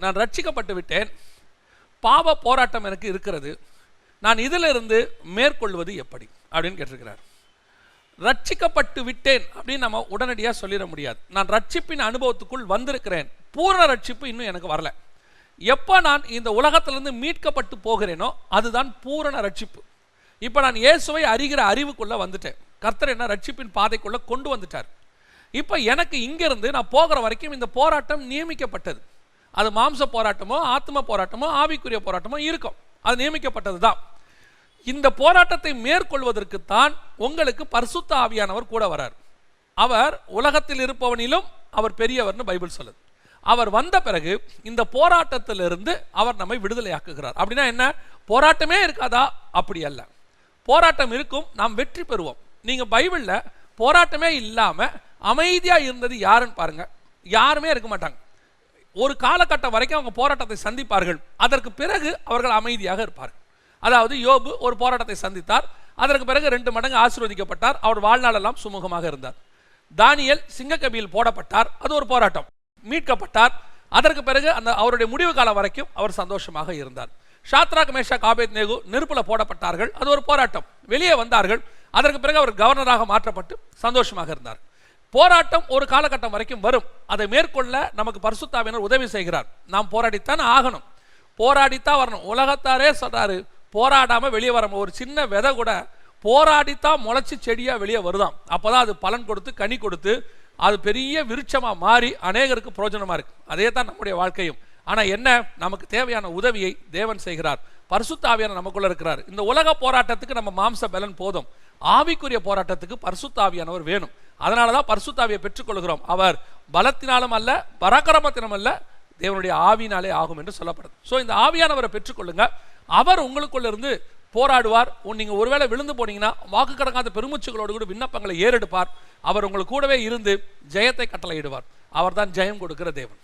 நான் ரட்சிக்கப்பட்டு விட்டேன். பாவ போராட்டம் எனக்கு இருக்கிறது. நான் இதிலிருந்து மேற்கொள்வது எப்படி? அப்படின்னு கேட்டிருக்கிறார். ரட்சிக்கப்பட்டு விட்டேன் அப்படின்னு நம்ம உடனடியாக சொல்லிட முடியாது. நான் ரட்சிப்பின் அனுபவத்துக்குள் வந்திருக்கிறேன். பூரண ரட்சிப்பு இன்னும் எனக்கு வரல. எப்போ நான் இந்த உலகத்திலிருந்து மீட்கப்பட்டு போகிறேனோ அதுதான் பூரண ரட்சிப்பு. இப்போ நான் இயேசுவை அறிகிற அறிவுக்குள்ளே வந்துட்டேன். கர்த்தர் என்ன ரட்சிப்பின் பாதைக்குள்ளே கொண்டு வந்துட்டார். இப்போ எனக்கு இங்கேருந்து நான் போகிற வரைக்கும் இந்த போராட்டம் நியமிக்கப்பட்டது. அது மாம்ச போராட்டமோ ஆத்ம போராட்டமோ ஆவிக்குரிய போராட்டமோ இருக்கும். அது நியமிக்கப்பட்டது தான் இந்த போராட்டத்தை மேற்கொள்வதற்குத்தான் உங்களுக்கு பரிசுத்த ஆவியானவர் கூட வரார். அவர் உலகத்தில் இருப்பவனிலும் அவர் பெரியவர்னு பைபிள் சொல்லுது. அவர் வந்த பிறகு இந்த போராட்டத்திலிருந்து அவர் நம்மை விடுதலையாக்குகிறார். அப்படின்னா என்ன? போராட்டமே இருக்காதா? அப்படி அல்ல. போராட்டம் இருக்கும் நாம் வெற்றி பெறுவோம். நீங்க பைபிளில் போராட்டமே இல்லாமல் அமைதியாக இருந்தது யாருன்னு பாருங்க. யாருமே இருக்க மாட்டாங்க. ஒரு காலகட்டம் வரைக்கும் அவங்க போராட்டத்தை சந்திப்பார்கள். அதற்கு பிறகு அவர்கள் அமைதியாக இருப்பார்கள். அதாவது யோபு ஒரு போராட்டத்தை சந்தித்தார். அதற்கு பிறகு ரெண்டு மடங்கு ஆசீர்வதிக்கப்பட்டார். அவர் வாழ்நாளெல்லாம் சுமூகமாக இருந்தார். தானியல் சிங்கக்கபியில் போடப்பட்டார். அது ஒரு போராட்டம். மீட்கப்பட்டார். அதற்கு பிறகு அந்த அவருடைய முடிவு காலம் வரைக்கும் அவர் சந்தோஷமாக இருந்தார். ஷாத்ராக் கமேஷா காபேத் நேகு நெருப்பில் போடப்பட்டார்கள். அது ஒரு போராட்டம். வெளியே வந்தார்கள். அதற்கு பிறகு அவர் கவர்னராக மாற்றப்பட்டு சந்தோஷமாக இருந்தார். போராட்டம் ஒரு காலகட்டம் வரைக்கும் வரும். அதை மேற்கொள்ள நமக்கு பரிசுத்தாவினர் உதவி செய்கிறார். நாம் போராடித்தான் ஆகணும். போராடித்தான் வரணும். உலகத்தாரே சொல்கிறாரு போராடாமல் வெளியே வர ஒரு சின்ன விதை கூட போராடித்தான் முளைச்சி செடியாக வெளியே வருதாம். அப்பதான் அது பலன் கொடுத்து கனி கொடுத்து அது பெரிய விருட்சமாக மாறி அநேகருக்கு பிரயோஜனமா இருக்கு. அதே தான் நம்முடைய வாழ்க்கையும். ஆனால் என்ன? நமக்கு தேவையான உதவியை தேவன் செய்கிறார். பரிசுத்தாவியான நமக்குள்ளே நமக்குள்ள இருக்கிறார். இந்த உலக போராட்டத்துக்கு நம்ம மாம்ச பலன் போதும். ஆவிக்குரிய போராட்டத்துக்கு பரிசுத்தாவியானவர் வேணும். அதனால தான் பரிசுத்தாவியை பெற்றுக்கொள்கிறோம். அவர் பலத்தினாலும் அல்ல பராக்கிரமத்தினம் அல்ல தேவனுடைய ஆவினாலே ஆகும் என்று சொல்லப்படுது. ஸோ இந்த ஆவியானவரை பெற்றுக்கொள்ளுங்க. அவர் உங்களுக்குள்ளிருந்து போராடுவார். உன் ஒருவேளை விழுந்து போனீங்கன்னா வாக்கு கடக்காத பெருமூச்சுகளோடு கூட விண்ணப்பங்களை ஏறெடுப்பார். அவர் உங்களுக்கு கூடவே இருந்து ஜெயத்தை கட்டளையிடுவார். அவர்தான் ஜெயம் கொடுக்கிற தேவன்.